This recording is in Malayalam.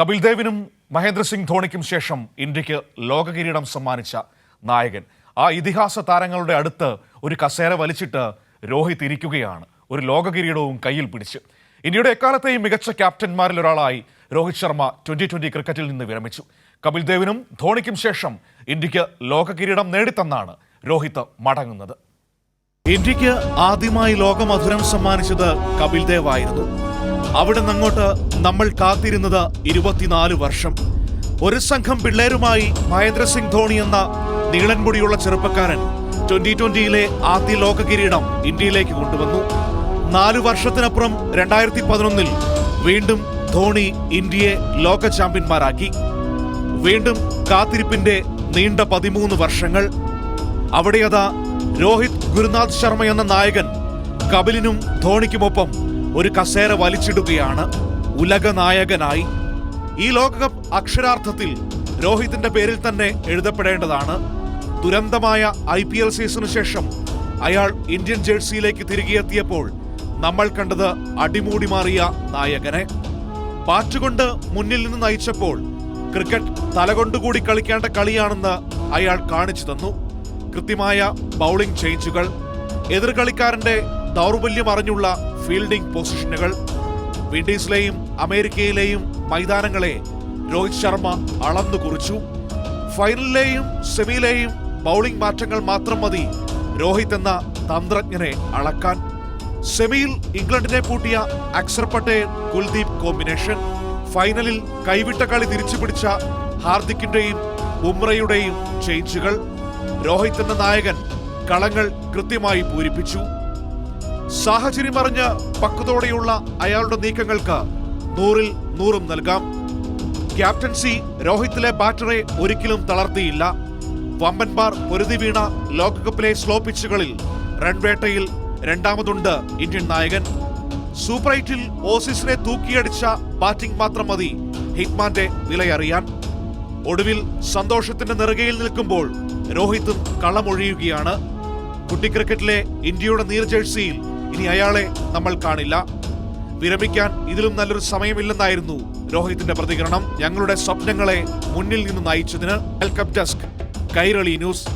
കപിൽ ദേവിനും മഹേന്ദ്ര സിംഗ് ധോണിക്കും ശേഷം ഇന്ത്യയ്ക്ക് ലോക കിരീടം സമ്മാനിച്ച നായകൻ. ആ ഇതിഹാസ താരങ്ങളുടെ അടുത്ത് ഒരു കസേര വലിച്ചിട്ട് രോഹിത് ഇരിക്കുകയാണ്. ഒരു ലോക കിരീടവും കയ്യിൽ പിടിച്ച്. ഇന്ത്യയുടെ എക്കാലത്തെയും മികച്ച ക്യാപ്റ്റന്മാരിൽ ഒരാളായി രോഹിത് ശർമ്മ ട്വന്റി ട്വന്റി ക്രിക്കറ്റിൽ നിന്ന് വിരമിച്ചു. കപിൽ ദേവിനും ധോണിക്കും ശേഷം ഇന്ത്യയ്ക്ക് ലോക കിരീടം നേടിത്തന്നാണ് രോഹിത് മടങ്ങുന്നത്. ഇന്ത്യയ്ക്ക് ആദ്യമായി ലോകമധുരം സമ്മാനിച്ചത് കപിൽ ദേവ് ആയിരുന്നു. അവിടെ നിന്നങ്ങോട്ട് നമ്മൾ കാത്തിരുന്നത് ഇരുപത്തിനാല് വർഷം. ഒരു സംഘം പിള്ളേരുമായി മഹേന്ദ്ര സിംഗ് ധോണി എന്ന നീളൻമുടിയുള്ള ചെറുപ്പക്കാരൻ ട്വന്റി ട്വന്റിയിലെ ആദ്യ ലോക കിരീടം ഇന്ത്യയിലേക്ക് കൊണ്ടുവന്നു. നാലു വർഷത്തിനപ്പുറം രണ്ടായിരത്തി പതിനൊന്നിൽ വീണ്ടും ധോണി ഇന്ത്യയെ ലോക ചാമ്പ്യന്മാരാക്കി. വീണ്ടും കാത്തിരിപ്പിന്റെ നീണ്ട പതിമൂന്ന് വർഷങ്ങൾ. അവിടെയതാ രോഹിത് ഗുരുനാഥ് ശർമ്മ എന്ന നായകൻ കപിലിനും ധോണിക്കുമൊപ്പം ഒരു കസേര വലിച്ചിടുകയാണ് ഉലക നായകനായി ഈ ലോകകപ്പ് അക്ഷരാർത്ഥത്തിൽ രോഹിതിന്റെ പേരിൽ തന്നെ എഴുതപ്പെടേണ്ടതാണ്. ദുരന്തമായ ഐ പി എൽ സീസണു ശേഷം അയാൾ ഇന്ത്യൻ ജേഴ്സിയിലേക്ക് തിരികെ എത്തിയപ്പോൾ നമ്മൾ കണ്ടത് അടിമൂടി മാറിയ നായകനെ. ബാറ്റുകൊണ്ട് മുന്നിൽ നിന്ന് നയിച്ചപ്പോൾ ക്രിക്കറ്റ് തലകൊണ്ടുകൂടി കളിക്കേണ്ട കളിയാണെന്ന് അയാൾ കാണിച്ചു തന്നു. കൃത്യമായ ബൗളിംഗ് ചേഞ്ചുകൾ എതിർ കളിക്കാരന്റെ ദൗർബല്യം അറിഞ്ഞുള്ള ഫീൽഡിംഗ് പൊസിഷനുകൾ വിൻഡീസിലെയും അമേരിക്കയിലെയും മൈതാനങ്ങളെ രോഹിത് ശർമ്മ അളന്നു കുറിച്ചു. ഫൈനലിലെയും സെമിയിലെയും ബൗളിംഗ് മാറ്റങ്ങൾ മാത്രം മതി രോഹിത് എന്ന തന്ത്രജ്ഞനെ അളക്കാൻ. സെമിയിൽ ഇംഗ്ലണ്ടിനെ പൂട്ടിയ അക്സർ പട്ടേൽ കുൽദീപ് കോമ്പിനേഷൻ. ഫൈനലിൽ കൈവിട്ട കളി തിരിച്ചു പിടിച്ച ഹാർദിക്കിന്റെയും ബുംറയുടെയും ചേഞ്ചുകൾ. രോഹിത് എന്ന നായകൻ കളങ്ങൾ കൃത്യമായി പൂരിപ്പിച്ചു. സാഹചര്യം അറിഞ്ഞ് പക്വതോടെയുള്ള അയാളുടെ നീക്കങ്ങൾക്ക് നൂറിൽ നൂറും നൽകാം. ക്യാപ്റ്റൻസി രോഹിത്തിലെ ബാറ്ററെ ഒരിക്കലും തളർത്തിയില്ല. വമ്പൻമാർ പൊരുതി വീണ ലോകകപ്പിലെ സ്ലോ പിച്ചുകളിൽ റൺവേട്ടയിൽ രണ്ടാമതുണ്ട് ഇന്ത്യൻ നായകൻ. സൂപ്പർ എയ്റ്റിൽ ഓസീസിനെ തൂക്കിയടിച്ച ബാറ്റിംഗ് മാത്രം മതി ഹിറ്റ്മാന്റെ വിലയറിയാൻ ഒടുവിൽ സന്തോഷത്തിന്റെ നെറുകയിൽ നിൽക്കുമ്പോൾ രോഹിത്തും കളമൊഴിയുകയാണ് കുട്ടി ക്രിക്കറ്റിലെ ഇന്ത്യയുടെ നീർ ജേഴ്സിയിൽ ഇനി അയാളെ നമ്മൾ കാണില്ല. വിരമിക്കാൻ ഇതിലും നല്ലൊരു സമയമില്ലെന്നായിരുന്നു രോഹിത്തിന്റെ പ്രതികരണം. ഞങ്ങളുടെ സ്വപ്നങ്ങളെ മുന്നിൽ നിന്ന് നയിച്ചതിന് വെൽക്കം ഡെസ്ക് കൈരളി ന്യൂസ്.